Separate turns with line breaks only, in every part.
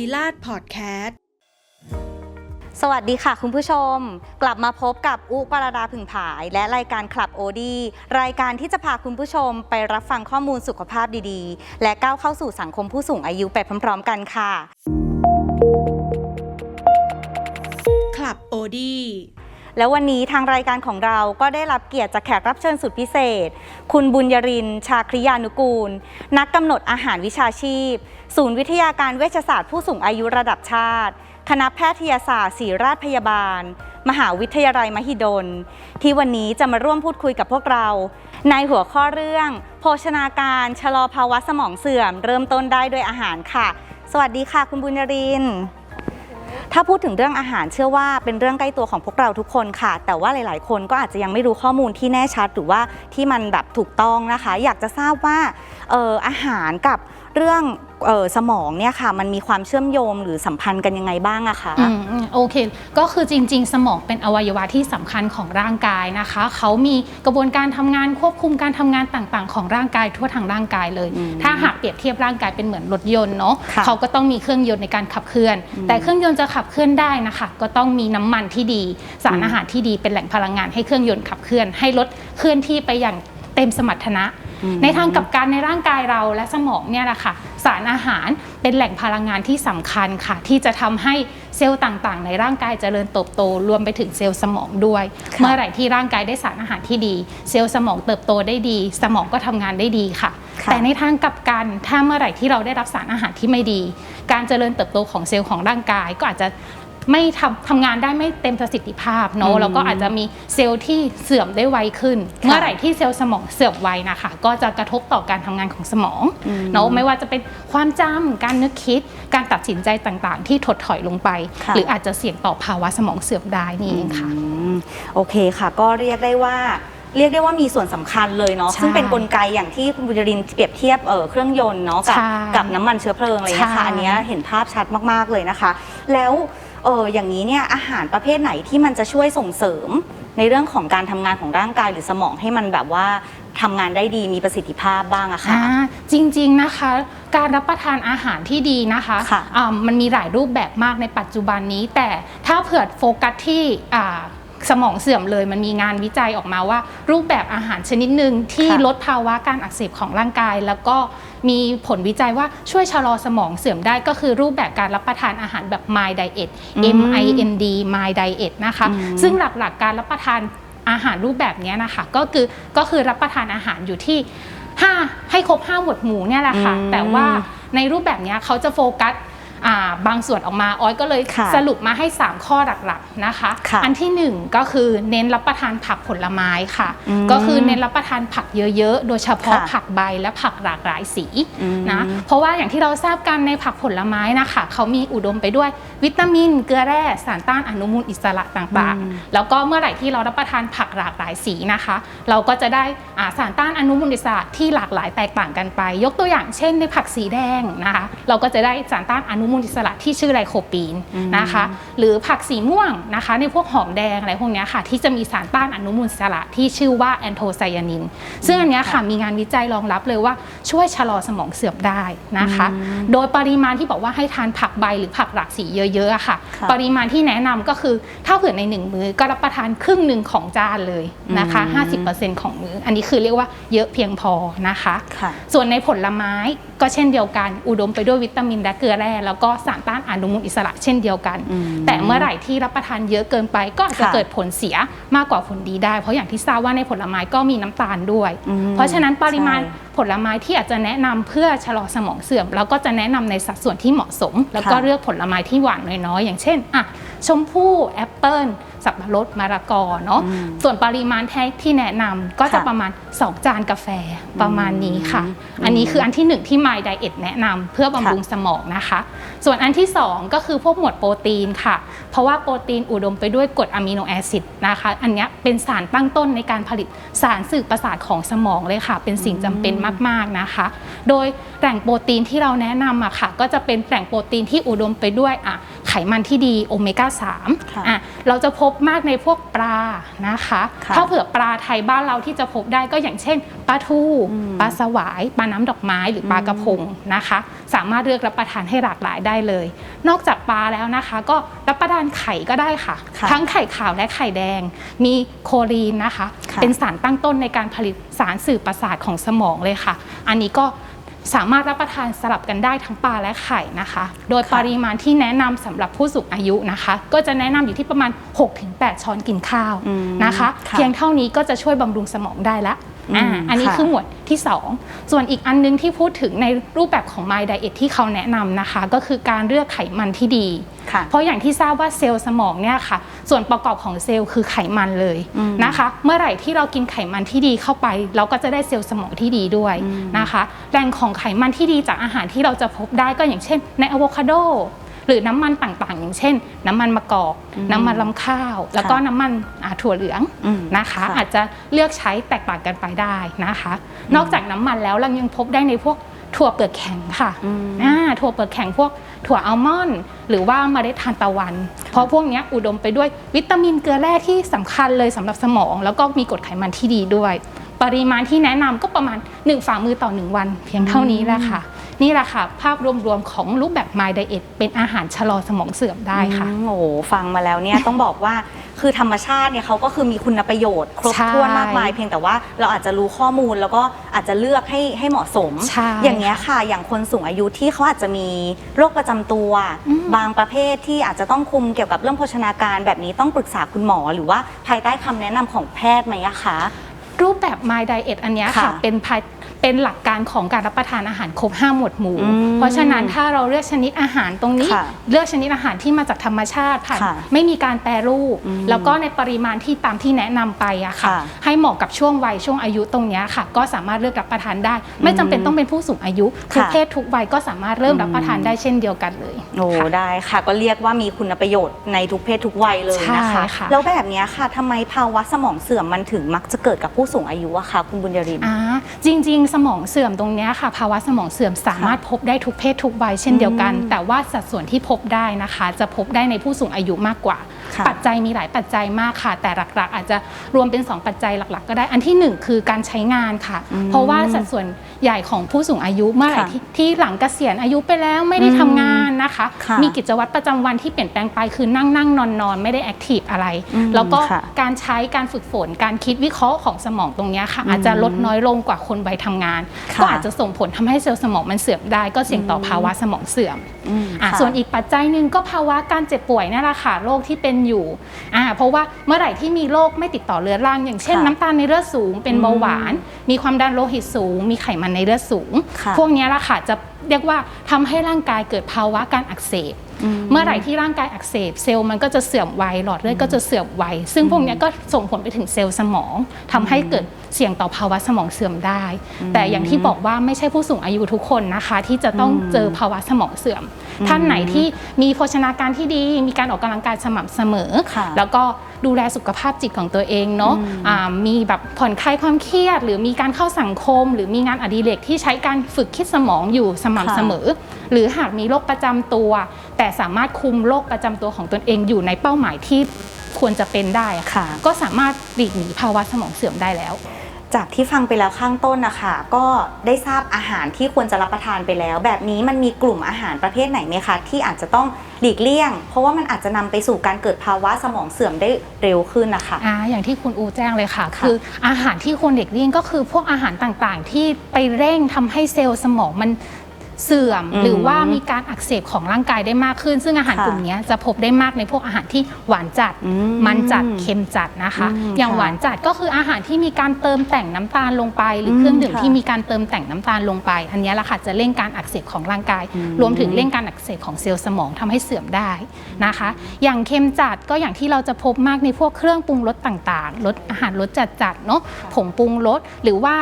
ลีลาดพอดแคสต์
สวัสดีค่ะคุณผู้ชม กลับมาพบกับอุปราดาผึ่งผาย และรายการคลับโอดีรายการที่จะพาคุณผู้ชมไปรับฟังข้อมูลสุขภาพดีๆ และก้าวเข้าสู่สังคมผู้สูงอายุไปพร้อมๆกันค่ะ
คลับโอดี
แล้ววันนี้ทางรายการของเราก็ได้รับเกียรติจากแขกรับเชิญสุดพิเศษ คุณบุญยริน ชาคริยานุกูล นักกำหนดอาหารวิชาชีพ ศูนย์วิทยาการเวชศาสตร์ผู้สูงอายุระดับชาติ คณะแพทยศาสตร์ศิริราชพยาบาล มหาวิทยาลัยมหิดล ที่วันนี้จะมาร่วมพูดคุยกับพวกเรา ในหัวข้อเรื่อง โภชนาการชะลอภาวะสมองเสื่อม เริ่มต้นได้ด้วยอาหารค่ะ สวัสดีค่ะ คุณบุญยรินท ถ้าพูดถึงเรื่องอาหารเชื่อว่าเป็นเรื่องใกล้ตัวของพวกเราทุกคนค่ะ แต่ว่าหลาย ๆ คนก็อาจจะยังไม่รู้ข้อมูลที่แน่ชัดหรือว่าที่มันแบบถูกต้องนะคะ อยากจะทราบว่าอออาหารกับเรื่อง สมองเนี่ยค่ะ มันมีความเชื่อมโยงหรือสัมพันธ์กันยังไงบ้างอะคะ
อืมอืมโอเค ก็คือจริง ๆ สมองเป็นอวัยวะที่สำคัญของร่างกายนะคะ เขามีกระบวนการทำงานควบคุมการทำงานต่างๆ ของร่างกายทั่วทางร่างกายเลย
อืม
ถ้าหากเปรียบเทียบร่างกายเป็นเหมือนรถยนต์เนาะ
ค่ะ
เขาก็ต้องมีเครื่องยนต์ในการขับเคลื่อน
อืม
แต่เครื่องยนต์จะขับเคลื่อนได้นะคะ ก็ต้องมีน้ำมันที่ดี สาร
อืม
อาหารที่ดีเป็นแหล่งพลังงานให้เครื่องยนต์ขับเคลื่อน ให้รถเคลื่อนที่ไปอย่างเต็มสมรรถนะ
อืม
ในทางกลับการในร่างกายเราและสมองเนี่ยแหละค่ะสารอาหารเป็นแหล่งพลังงานที่สำคัญค่ะ ที่จะทำให้เซลล์ต่างๆ ในร่างกายเจริญเติบโต รวมไปถึงเซลล์สมองด้วย
ค่ะ
เมื่อไหร่ที่ร่างกายได้สารอาหารที่ดี เซลล์สมองเติบโตได้ดี สมองก็ทำงานได้ดีค่ะ
ค่ะ
แต่ในทางกลับกันถ้าเมื่อไหร่ที่เราได้รับสารอาหารที่ไม่ดี การเจริญเติบโตของเซลล์ของร่างกายก็อาจจะ ไม่ทำทำงานได้ไม่เต็มประสิทธิภาพ
อื
เนาะ
ม
แล้วก็อาจจะมีเซลล์ที่เสื่อมได้ไวขึ้น
ค่ะ
เมื่อไหร่ที่เซลล์สมองเสื่อมไวนะคะ ก็จะกระทบต่อการทำงานของสมอง
อืม
เนาะไม่ว่าจะเป็นความจำการนึกคิด การตัดสินใจต่างๆ ที่ถดถอยลงไป
ค่ะ
หรืออาจจะเสี่ยงต่อภาวะสมองเสื่อมได้นี่เองค่ะ
อืมโอเคค่ะ ก็เรียกได้ว่าเรียกได้ว่ามีส่วนสำคัญเลยเนาะ
ใช่
ซึ่งเป็นกลไกอย่างที่คุณบุญยรินทร์เปรียบเทียบเอ่อเครื่องยนต์เนาะกับ
ใช่
กับน้ำมันเชื้อเพลิงอะไรอย่างเงี้ยค่ะ
ใช่
อันเนี้ยเห็นภาพชัดมากๆเลยนะคะ แล้ว เอออย่างนี้เนี่ยอาหารประเภทไหนที่มันจะช่วยส่งเสริม ในเรื่องของการทำงานของร่างกายหรือสมองให้มันแบบว่าทำงานได้ดีมีประสิทธิภาพบ้างอะค่ะ
อ่าจริงๆนะคะ การรับประทานอาหารที่ดีนะคะ
ค่ะ
อ่ามันมีหลายรูปแบบมากในปัจจุบันนี้ แต่ถ้าเผื่อโฟกัสที่อ่าสมองเสื่อมเลยมันมีงานวิจัยออกมาว่า รูปแบบอาหารชนิดหนึ่งที่
ค่ะ
ลดภาวะการอักเสบของร่างกาย แล้วก็ มีผลวิจัยว่าช่วยชะลอสมองเสื่อมได้ก็คือรูปแบบการรับประทานอาหารแบบ mild diet
อืม
M I N D mild diet นะคะ
อืม
ซึ่งหลักๆการรับประทานอาหารรูปแบบเนี้ยนะคะก็คือก็คือรับประทานอาหารอยู่ที่ห้าให้ครบห้าหมวดหมู่เนี่ยแหละค่ะ
อืม
แต่ว่าในรูปแบบเนี้ยเขาจะโฟกัสอ่า บางส่วนออกมาออยก็เลย
ค่ะ
สรุปมาให้ 3 ข้อหลักๆนะคะ
ค่ะ
อันที่ 1 ก็คือเน้นรับประทานผักผลไม้ค่ะ
อืม
ก็คือเน้นรับประทานผักเยอะๆ โดยเฉพาะ
ค่ะ
ผักใบและผักหลากหลายสี
อืม
นะเพราะว่าอย่างที่เราทราบกันในผักผลไม้นะคะเขามีอุดมไปด้วยวิตามิน เกลือแร่สารต้านอนุมูลอิสระต่าง
อืม
ๆแล้วก็เมื่อไหร่ที่เรารับประทานผักหลากหลายสีนะคะ เราก็จะได้อ่าสารต้านอนุมูลอิสระที่หลากหลายแตกต่างกันไป ยกตัวอย่างเช่น ในผักสีแดงนะคะ เราก็จะได้สารต้านอนุมูลอิสระที่ชื่อไลโคปีน
อืม
นะคะ หรือผักสีม่วงนะคะ ในพวกหอมแดงอะไรพวกเนี้ยค่ะ ที่จะมีสารต้านอนุมูลอิสระที่ชื่อว่าแอนโทไซยานิน ซึ่งอันเนี้ยค่ะมีงานวิจัยรองรับเลยว่าช่วยชะลอสมองเสื่อมได้นะคะ
อืม
โดยปริมาณที่บอกว่าให้ทานผักใบหรือผักหลากสีเยอะๆอะค่ะ
ค่ะ
ปริมาณที่แนะนำก็คือถ้าเผื่อในหนึ่งมื้อก็รับประทานครึ่งหนึ่งของจานเลยนะคะ
อืม
50%ของมื้อ อันนี้คือเรียกว่าเยอะเพียงพอนะคะ
ค่ะ
ส่วนในผลไม้ ก็เช่นเดียวกัน อุดมไปด้วยวิตามินและเกลือแร่แล้วก็สารต้านอนุมูลอิสระเช่นเดียวกัน
อืม
แต่เมื่อไหร่ที่รับประทานเยอะเกินไปก็อาจจะ
ค่ะ
เกิดผลเสียมากกว่าผลดีได้ เพราะอย่างที่ทราบว่าในผลไม้ก็มีน้ำตาลด้วย
อืม
เพราะฉะนั้นปริมาณ
ใช่
ผลไม้ที่อาจจะแนะนำเพื่อชะลอสมองเสื่อมเราก็จะแนะนำในสัดส่วนที่เหมาะสม แล้วก็
ค่ะ
เลือกผลไม้ที่หวานน้อยๆอย่างเช่นอะชมพู่แอปเปิล สับปะรดมะละกอเนาะ
อืม
ส่วนปริมาณแท้ที่แนะนำก็จะ
ค่ะ
ประมาณ 2 จานกาแฟประมาณนี้ค่ะ
อืม
อันนี้คืออันที่หนึ่งที่ My Diet แนะนำเพื่อบำรุงสมองนะคะ ส่วนอันที่ 2 ก็คือพวกหมวดโปรตีนค่ะ เพราะว่าโปรตีนอุดมไปด้วยกรดอะมิโนแอซิดนะคะ อันเนี้ยเป็นสารตั้งต้นในการผลิตสารสื่อประสาทของสมองเลยค่ะ เป็นสิ่งจำเป็นมาก ๆนะคะ โดยแหล่งโปรตีนที่เราแนะนำอะค่ะ ก็จะเป็นแหล่งโปรตีนที่อุดมไปด้วยอะไขไขมันที่ดีโอเมก้า
ค่ะ
3อะเราจะพบมากในพวกปลานะคะ
ค่ะ
ถ้าเผื่อปลาไทยบ้านเราที่จะพบได้ก็อย่างเช่นปลาทู
อืม
ปลาสวายปลาน้ำดอกไม้หรือปลากระพงนะคะ สามารถเลือกรับประทานให้หลากหลายได้เลย นอกจากปลาแล้วนะคะ ก็รับประทานไข่ก็ได้ค่ะ
ค่ะ
ทั้งไข่ขาวและไข่แดง มีโคลีนนะคะ
ค่ะ
เป็นสารตั้งต้นในการผลิตสารสื่อประสาทของสมองเลยค่ะ อันนี้ก็ สามารถรับประทานสลับกันได้ทั้งปลาและไข่นะคะ โดย
ค่ะ
ปริมาณที่แนะนำสำหรับผู้สูงอายุนะคะ ก็จะแนะนำอยู่ที่ประมาณ 6-8 ช้อนกินข้าว
อืม
นะคะ
ค่ะ
เพียงเท่านี้ก็จะช่วยบำรุงสมองได้ละ
อืม
อ่าอันนี้
ค่ะ
คือหมวดที่ 2 ส่วนอีกอันนึงที่พูดถึงในรูปแบบของ My Diet ที่เขาแนะนำนะคะ ก็คือการเลือกไขมันที่ดี
ค่ะ
เพราะอย่างที่ทราบว่าเซลล์สมองเนี่ยค่ะ ส่วนประกอบของเซลล์คือไขมันเลย
อืม
นะคะ เมื่อไหร่ที่เรากินไขมันที่ดีเข้าไป เราก็จะได้เซลล์สมองที่ดีด้วย
อืม
นะคะแหล่งของไขมันที่ดีจากอาหารที่เราจะพบได้ก็อย่างเช่น ในอะโวคาโด หรือน้ำมันต่างๆ อย่างเช่น น้ำมันมะกอก น้ำมันลำข้าว แล้วก็น้ำมันอ่าถั่วเหลือง
อืม
นะคะ
ค่ะ
อาจจะเลือกใช้แตกต่างกันไปได้นะคะ นอกจากน้ำมันแล้วเรายังพบได้ในพวกถั่วเปลือกแข็งค่ะ
อืม
อ่าถั่วเปลือกแข็งพวกถั่วอัลมอนด์ หรือว่าเมล็ดทานตะวัน เพราะพวกเนี้ยอุดมไปด้วยวิตามินเกลือแร่ที่สำคัญเลยสำหรับสมอง แล้วก็มีกรดไขมันที่ดีด้วย ปริมาณที่แนะนำก็ประมาณ 1 ฝ่ามือต่อ 1 วัน เพียงเท่านี้แหละค่ะ นี่แหละค่ะ ภาพรวมๆของรูปแบบ My Diet เป็นอาหารชะลอสมองเสื่อมได้ค่ะ
อืมโอ้โหฟังมาแล้วเนี่ย ต้องบอกว่าคือธรรมชาติเนี่ยเขาก็คือมีคุณประโยชน์ครบ
ใช่
ถ้วนมากมาย เพียงแต่ว่าเราอาจจะรู้ข้อมูลแล้วก็อาจจะเลือกให้ให้เหมาะสม
ใช่
อย่างเงี้ยค่ะ อย่างคนสูงอายุที่เขาอาจจะมีโรคประจำตัว
อืม
บางประเภทที่อาจจะต้องคุมเกี่ยวกับเรื่องโภชนาการแบบนี้ต้องปรึกษาคุณหมอ หรือว่าภายใต้คำแนะนำของแพทย์ไหมอะคะ
รูปแบบ My Diet อันเนี้ยค่ะ
ค่ะ
เป็นภาย เป็นหลักการของการรับประทานอาหารครบ 5 หมวดหมู่
อืม
เพราะฉะนั้นถ้าเราเลือกชนิดอาหารตรงนี้
ค่ะ
เลือกชนิดอาหารที่มาจากธรรมชาติผ่าน
ค่ะ
ไม่มีการแปรรูป
อืม
แล้วก็ในปริมาณที่ตามที่แนะนำไปอะค่ะ
ค่ะ
ให้เหมาะกับช่วงวัยช่วงอายุตรงเนี้ยค่ะ ก็สามารถเลือกรับประทานได้ ไม่จำเป็นต้องเป็นผู้สูงอายุทุก
ค่ะ
เพศทุกวัยก็สามารถเริ่มรับประทานได้เช่นเดียวกันเลย
โอ้
ค่ะ
ได้ค่ะ ก็เรียกว่ามีคุณประโยชน์ในทุกเพศทุกวัยเลยนะคะ
ใช่ค่ะ
แล้วแบบเนี้ยค่ะทำไมภาวะสมองเสื่อมมันถึงมักจะเกิดกับผู้สูงอายุอะคะคุณบุญยรินทร์
อ่าจริงๆสมองเสื่อมตรงเนี้ยค่ะ ภาวะสมองเสื่อมสามารถพบได้ทุกเพศทุกวัยเช่นเดียวกัน
อืม
แต่ว่าสัดส่วนที่พบได้นะคะ จะพบได้ในผู้สูงอายุมากกว่า
ค่ะ
ปัจจัยมีหลายปัจจัยมากค่ะ แต่หลักๆ อาจจะรวมเป็น 2 ปัจจัยหลัก ๆ ก็ได้ อันที่ 1 คือการใช้งานค่ะ
อืม
เพราะว่าสัดส่วนใหญ่ของผู้สูงอายุเมื่อไหร่
ค่ะ
ที่ที่หลังเกษียณอายุไปแล้วไม่ได้ทำงานนะคะ
ค่ะ
มีกิจวัตรประจำวันที่เปลี่ยนแปลงไปคือนั่งนั่งนอนนอนไม่ได้แอคทีฟอะไร
อืม
แล้วก็
ค่ะ
การใช้การฝึกฝนการคิดวิเคราะห์ของสมองตรงเนี้ยค่ะ อาจจะลดน้อยลงกว่าคนวัยทำงาน
ค่ะ
ก็อาจจะส่งผลทำให้เซลล์สมองมันเสื่อมได้ ก็เสี่ยงต่อภาวะสมองเสื่อม
อืม
อะ
ค่ะ
ส่วนอีกปัจจัยหนึ่งก็ภาวะการเจ็บป่วยนั่นแหละค่ะโรคที่เป็นอยู่อ่าเพราะว่าเมื่อไหร่ที่มีโรคไม่ติดต่อเรื้อรัง อย่างเช่น
ค่ะ
น้ำตาลในเลือดสูง เป็นเบาหวาน มีความดันโลหิตสูง มีไขมันในเลือดสูง
ค่ะ
พวกเนี้ยแหละค่ะจะเรียกว่าทำให้ร่างกายเกิดภาวะการอักเสบ เมื่อไหร่ที่ร่างกายอักเสบ เซลล์มันก็จะเสื่อมไวหลอดเลือดก็จะเสื่อมไว ซึ่งพวกเนี้ยก็ส่งผลไปถึงเซลล์สมองทำให้เกิดเสี่ยงต่อภาวะสมองเสื่อมได้ แต่อย่างที่บอกว่าไม่ใช่ผู้สูงอายุทุกคนนะคะ ที่จะต้องเจอภาวะสมองเสื่อม ท่านไหนที่มีโภชนาการที่ดี มีการออกกำลังกายสม่ำเสมอ
ค่ะ
แล้วก็ ดูแลสุขภาพจิตของตัวเองเนาะอ่ามีแบบผ่อนคลายความเครียด หรือมีการเข้าสังคม หรือมีงานอดิเรกที่ใช้การฝึกคิดสมองอยู่สม่ำเสมอ หรือหากมีโรคประจำตัว แต่สามารถคุมโรคประจำตัวของตนเองอยู่ในเป้าหมายที่ควรจะเป็นได้อะ
ค่ะ
ก็สามารถหลีกหนีภาวะสมองเสื่อมได้แล้ว
จากที่ฟังไปแล้วข้างต้นนะคะก็ได้ทราบอาหารที่ควรจะรับประทานไปแล้ว แบบนี้มันมีกลุ่มอาหารประเภทไหนไหมคะที่อาจจะต้องหลีกเลี่ยง เพราะว่ามันอาจจะนำไปสู่การเกิดภาวะสมองเสื่อมได้เร็วขึ้นนะคะ
อ่าอย่างที่คุณอูแจ้งเลยค่ะ
ค่ะ
คืออาหารที่ควรเด็กเลี่ยงก็คือพวกอาหารต่างๆ ที่ไปเร่งทำให้เซลล์สมองมัน เสื่อม
อืม
หรือว่ามีการอักเสบของร่างกายได้มากขึ้น ซึ่งอาหาร
ค่ะ
กลุ่มเนี้ยจะพบได้มากในพวกอาหารที่หวานจัด
อืม
มันจัด เค็มจัดนะคะ
อืม
อย่าง
ค่ะ
หวานจัดก็คืออาหารที่มีการเติมแต่งน้ำตาลลงไป หรืออ
ม
เครื่องดื่ม
ค่ะ
ที่มีการเติมแต่งน้ำตาลลงไป อันเนี้ยแหละค่ะจะเร่งการอักเสบของร่างกาย
อืม
รวมถึงเร่งการอักเสบของเซลล์สมองทำให้เสื่อมได้นะคะ อย่างเค็มจัดก็อย่างที่เราจะพบมากในพวกเครื่องปรุงรสต่างๆรสอาหารรสจัดๆเนาะผงปรุงรสหรือว่า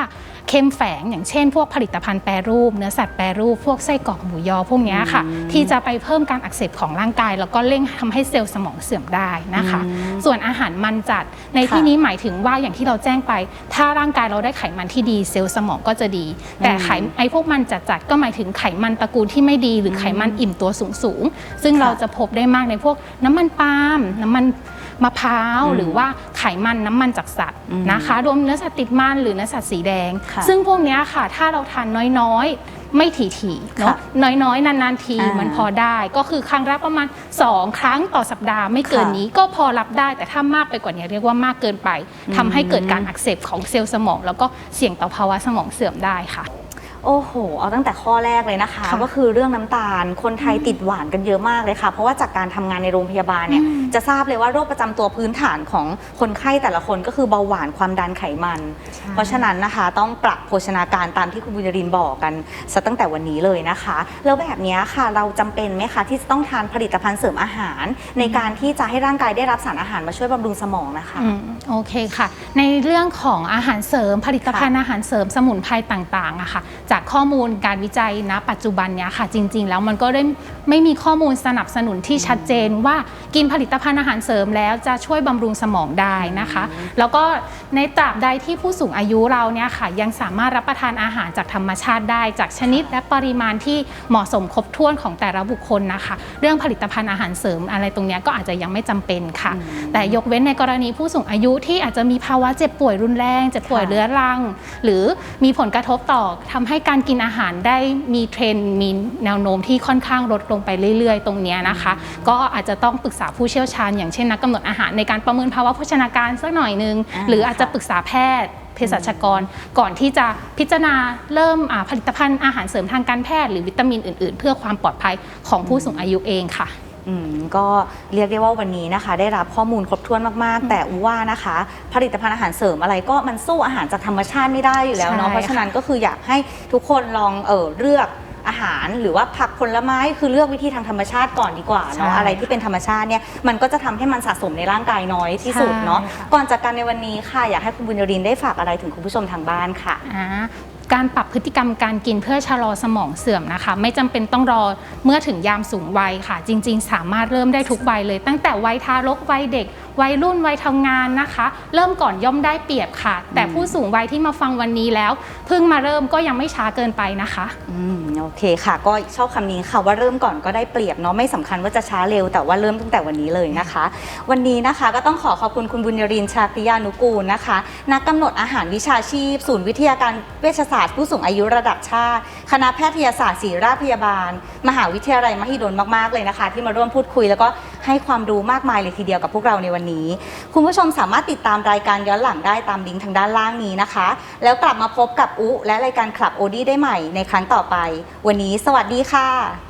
เข้มแฝงอย่างเช่น พวกผลิตภัณฑ์แปรรูป เนื้อสัตว์แปรรูป พวกไส้กรอกหมูยอพวกเนี้ยค่ะ ที่จะไปเพิ่มการอักเสบของร่างกาย แล้วก็เร่งทำให้เซลล์สมองเสื่อมได้นะคะ
อืม
ส่วนอาหารมันจัดในที่
ค่ะ
นี้หมายถึงว่าอย่างที่เราแจ้งไป ถ้าร่างกายเราได้ไขมันที่ดีเซลล์สมองก็จะดี แต่ไขไอ้พวกมันจัดๆก็หมายถึงไขมันตระกูลที่ไม่ดี หรือไขมันอิ่มตัวสูงๆซึ่ง
ค่ะ
เราจะพบได้มากในพวกน้ำมันปาล์มน้ำมัน มะพร้าว
อืม
หรือว่าไขมันน้ำมันจากสัตว์
อืม
นะคะ รวมเนื้อสัตว์ติดมันหรือเนื้อสัตว์สีแดง
ค่ะ
ซึ่งพวกเนี้ยค่ะ ถ้าเราทานน้อยๆ ไม่ถี่ๆเนาะ
ค่ะ
น้อยๆ นานๆที
อ่ามั
มันพอได้ ก็คือครั้งละประมาณ 2 ครั้งต่อสัปดาห์ไม่เกิน
ค่ะ
นี้ก็พอรับได้แต่ถ้ามากไปกว่านี้เรียกว่ามากเกินไปทำให้เกิดการอักเสบของเซลล์สมอง แล้วก็เสี่ยงต่อภาวะสมองเสื่อมได้ค่ะ
โอ้โห เอาตั้งแต่ข้อแรกเลยนะคะ
ค่ะ
ก็คือเรื่องน้ำตาล คนไทยติดหวานกันเยอะมากเลยค่ะ เพราะว่าจากการทำงานในโรงพยาบาลเนี่ย จะทราบเลยว่าโรคประจำตัวพื้นฐานของคนไข้แต่ละคนก็คือเบาหวานความดันไขมัน เพราะฉะนั้นนะคะ ต้องปรับโภชนาการตามที่คุณบุญยรินทร์บอกกันซะตั้งแต่วันนี้เลยนะคะ แล้วแบบเนี้ยค่ะ เราจำเป็นไหมคะที่จะต้องทานผลิตภัณฑ์เสริมอาหาร ในการที่จะให้ร่างกายได้รับสารอาหารมาช่วยบำรุงสมองนะคะ
อืมโอเคค่ะ ในเรื่องของอาหารเสริมผลิตภัณฑ์อาหารเสริมสมุนไพรต่างๆอะค่ะจากข้อมูลการวิจัยณปัจจุบันเนี้ยค่ะจริง ๆ แล้วมันก็ได้ไม่มีข้อมูลสนับสนุนที่ชัดเจนว่ากินผลิตภัณฑ์อาหารเสริมแล้วจะช่วยบำรุงสมองได้นะคะ แล้วก็ในตราบใดที่ผู้สูงอายุเราเนี่ยค่ะยังสามารถรับประทานอาหารจากธรรมชาติได้ จากชนิดและปริมาณที่เหมาะสมครบถ้วนของแต่ละบุคคลนะคะ เรื่องผลิตภัณฑ์อาหารเสริมอะไรตรงเนี้ยก็อาจจะยังไม่จำเป็นค่ะ แต่ยกเว้นในกรณีผู้สูงอายุที่อาจจะมีภาวะเจ็บป่วยรุนแรง เจ็บป่วย
ค่ะ
เรื้อรัง หรือมีผลกระทบต่อทำให้การกินอาหารได้มีเทรนด์มีแนวโน้มที่ค่อนข้างลดลงไปเรื่อย ๆ ตรงเนี้ยนะคะ ก็อาจจะต้องปรึกษาผู้เชี่ยวชาญ อย่างเช่นนักกำหนดอาหารในการประเมินภาวะโภชนาการสักหน่อยนึง
อ่า
หรืออาจจะ
ค่ะ
ปรึกษาแพทย์เภสัชกรก่อนที่จะพิจารณาเริ่มอ่าผลิตภัณฑ์อาหารเสริมทางการแพทย์หรือวิตามินอื่น ๆ เพื่อความปลอดภัยของผู้สูงอายุเองค่ะ
อืมก็เรียกได้ว่าวันนี้นะคะ ได้รับข้อมูลครบถ้วนมากๆ แต่อูว่านะคะ ผลิตภัณฑ์อาหารเสริมอะไรก็มันสู้อาหารจากธรรมชาติไม่ได้อยู่แล้วเนาะ
ใช่
เพราะฉะนั้นก็คืออยากให้ทุกคนลองเออเลือกอาหารหรือว่าผักผลไม้คือเลือกวิธีทางธรรมชาติก่อนดีกว่าเนาะ
ใช่
อะไรที่เป็นธรรมชาติเนี่ยมันก็จะทำให้มันสะสมในร่างกายน้อยที่สุดเนาะ
ใช่ค่ะ
ก่อนจากกันในวันนี้ค่ะอยากให้คุณบุญยรินทร์ได้ฝากอะไรถึงคุณผู้ชมทางบ้านค่ะ
อ่า การปรับพฤติกรรมการกินเพื่อชะลอสมองเสื่อมนะคะ ไม่จำเป็นต้องรอเมื่อถึงยามสูงวัยค่ะ จริง ๆ สามารถเริ่มได้ทุกวัยเลย ตั้งแต่วัยทารกวัยเด็กวัยรุ่นวัยทำงานนะคะ เริ่มก่อนย่อมได้เปรียบค่ะ แต่ผู้สูงวัยที่มาฟังวันนี้แล้วเพิ่งมาเริ่มก็ยังไม่ช้าเกินไปนะคะ
อืมโอเคค่ะ ก็ชอบคำนี้ค่ะว่าเริ่มก่อนก็ได้เปรียบเนาะไม่สำคัญว่าจะช้าเร็วแต่ว่าเริ่มตั้งแต่วันนี้เลยนะคะ วันนี้นะคะก็ต้องขอขอบคุณคุณบุญยรินทร์ชาคริยานุกูลนะคะ นักกำหนดอาหารวิชาชีพ ศูนย์วิทยาการเวชศาสตร์ผู้สูงอายุระดับชาติ คณะแพทยศาสตร์ศิริราชพยาบาล มหาวิทยาลัยมหิดลมากๆเลยนะคะ ที่มาร่วมพูดคุย แล้วก็ให้ความรู้มากมายเลยทีเดียวกับพวกเราในวันนี้ คุณผู้ชมสามารถติดตามรายการย้อนหลังได้ตามลิงก์ทางด้านล่างนี้นะคะ แล้วกลับมาพบกับอุและรายการคลับโอดีได้ใหม่ในครั้งต่อไป วันนี้ สวัสดีค่ะ